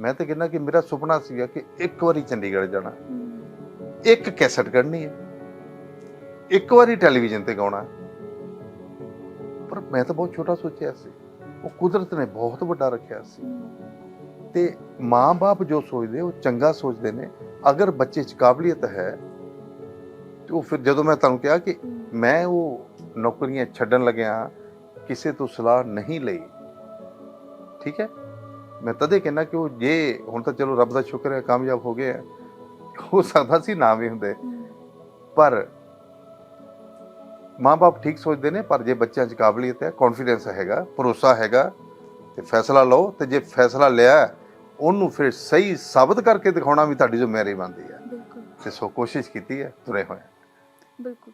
ਮੈਂ ਤਾਂ ਕਹਿੰਦਾ ਕਿ ਮੇਰਾ ਸੁਪਨਾ ਸੀਗਾ ਕਿ ਇੱਕ ਵਾਰੀ ਚੰਡੀਗੜ੍ਹ ਜਾਣਾ। ਇੱਕ ਕੈਸਟ ਕੱਢਣੀ ਹੈ। ਇੱਕ ਵਾਰੀ ਟੈਲੀਵਿਜ਼ਨ ਤੇ ਗਾਉਣਾ। ਪਰ ਮੈਂ ਤਾਂ ਬਹੁਤ ਛੋਟਾ ਸੋਚਿਆ ਸੀ। ਉਹ ਕੁਦਰਤ ਨੇ ਬਹੁਤ ਵੱਡਾ ਰੱਖਿਆ ਸੀ। ਤੇ ਮਾਂ-ਬਾਪ ਜੋ ਸੋਚਦੇ ਉਹ ਚੰਗਾ ਸੋਚਦੇ ਨੇ। ਅਗਰ ਬੱਚੇ 'ਚ ਕਾਬਲੀਅਤ ਹੈ ਤੇ ਉਹ ਫਿਰ ਜਦੋਂ ਮੈਂ ਤੁਹਾਨੂੰ ਕਿਹਾ ਕਿ ਮੈਂ ਉਹ ਨੌਕਰੀਆਂ ਛੱਡਣ ਲੱਗਿਆ ਕਿਸੇ ਤੋਂ ਸਲਾਹ ਨਹੀਂ ਲਈ ਠੀਕ ਹੈ? ਮੈਂ ਤਦੇ ਕਹਿੰਦਾ ਕਿ ਉਹ ਜੇ ਹੁਣ ਤਾਂ ਚਲੋ ਰੱਬ ਦਾ ਸ਼ੁਕਰ ਹੈ ਕਾਮਯਾਬ ਹੋ ਗਏ ਆ। ਹੋ ਸਕਦਾ ਸੀ ਨਾ ਵੀ ਹੁੰਦੇ। ਪਰ ਮਾਂ-ਬਾਪ ਠੀਕ ਸੋਚਦੇ ਨੇ ਪਰ ਜੇ ਬੱਚਿਆਂ 'ਚ ਕਾਬਲੀਅਤ ਹੈ ਕੌਨਫੀਡੈਂਸ ਹੈਗਾ ਭਰੋਸਾ ਹੈਗਾ ਤੇ ਫੈਸਲਾ ਲਓ ਤੇ ਜੇ ਫੈਸਲਾ ਲਿਆ ਉਹਨੂੰ ਫਿਰ ਸਹੀ ਸਾਬਤ ਕਰਕੇ ਦਿਖਾਉਣਾ ਵੀ ਤੁਹਾਡੀ ਜ਼ਿੰਮੇਵਾਰੀ ਬਣਦੀ ਹੈ। ਬਿਲਕੁਲ। ਤੇ ਸੋ ਕੋਸ਼ਿਸ਼ ਕੀਤੀ ਹੈ ਤੁਰੇ ਹੋਏ। ਬਿਲਕੁਲ।